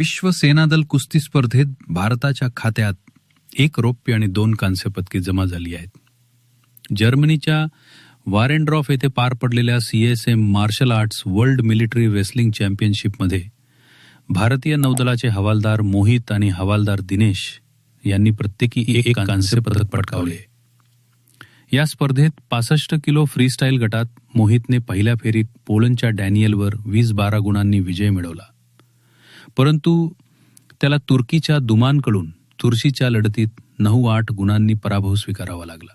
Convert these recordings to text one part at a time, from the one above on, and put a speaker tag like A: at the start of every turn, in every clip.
A: विश्व सेनादल कुस्ती स्पर्धेत भारताच्या खात्यात एक रौप्य आणि दोन कांस्य पदके जमा झाली आहेत. जर्मनीच्या वारेंड्रॉफ येथे पार पडलेल्या CSM martial arts world military wrestling चॅम्पियनशिपमध्ये भारतीय नौदलाचे हवालदार मोहित आणि हवालदार दिनेश यांनी प्रत्येकी एक कांस्य पदक पटकावले. या स्पर्धेत पासष्ट किलो फ्रीस्टाईल गटात मोहितने पहिल्या फेरीत पोलंडच्या डॅनियलवर वीस बारा गुणांनी विजय मिळवला. परंतु त्याला तुर्कीच्या दुमानकडून चुरशीच्या लढतीत नऊ आठ गुणांनी पराभव स्वीकारावा लागला.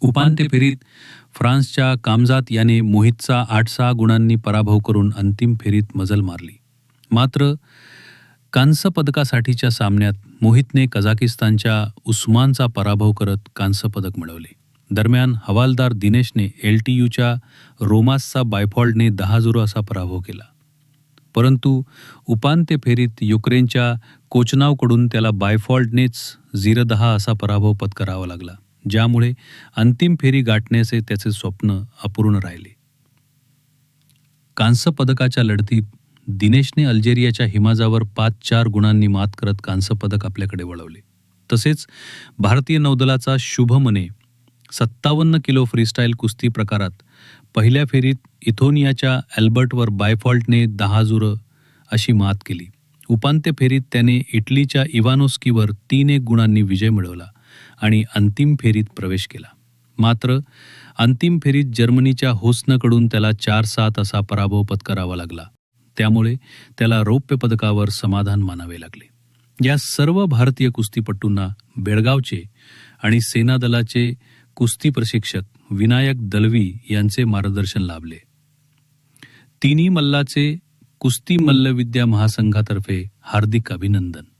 A: उपांत्य फेरीत फ्रान्सच्या कामजात याने मोहितचा आठ सहा गुणांनी पराभव करून अंतिम फेरीत मजल मारली. मात्र कांस्य पदकासाठीच्या सामन्यात मोहितने कझाकिस्तानच्या उस्मानचा पराभव करत कांस्य पदक मिळवले. दरम्यान हवालदार दिनेशने एल टी यूच्या रोमासचा बायफॉल्टने दहा झुरो असा पराभव केला. परंतु उपांत्य फेरीत युक्रेनच्या कोचनावकडून त्याला बायफॉल्टनेच झिरो दहा असा पराभव पत्करावा लागला ज्यामुळे अंतिम फेरी गाठण्याचे त्याचे स्वप्न अपूर्ण राहिले. कांस्य पदकाच्या लढतीत दिनेशने अल्जेरियाच्या हिमाजावर पाच चार गुणांनी मात करत कांस्य पदक आपल्याकडे वळवले. तसेच भारतीय नौदलाचा शुभमने सत्तावन्न किलो फ्रीस्टाईल कुस्ती प्रकारात पहिल्या फेरीत इथोनियाच्या अल्बर्टवर बायफॉल्टने दहा जुरं अशी मात केली. उपांत्य फेरीत त्याने इटलीच्या इवानोस्कीवर तीन एक गुणांनी विजय मिळवला आणि अंतिम फेरीत प्रवेश केला. मात्र अंतिम फेरीत जर्मनीच्या होस्नकडून त्याला चार सात असा पराभव पत्करावा लागला. त्यामुळे त्याला रौप्य पदकावर समाधान मानावे लागले. या सर्व भारतीय कुस्तीपटूंना बेळगावचे आणि सेनादलाचे कुस्ती प्रशिक्षक विनायक दलवी यांचे मार्गदर्शन लाभले. तिन्ही मल्लाचे कुस्ती मल्लविद्या महासंघातर्फे हार्दिक अभिनंदन.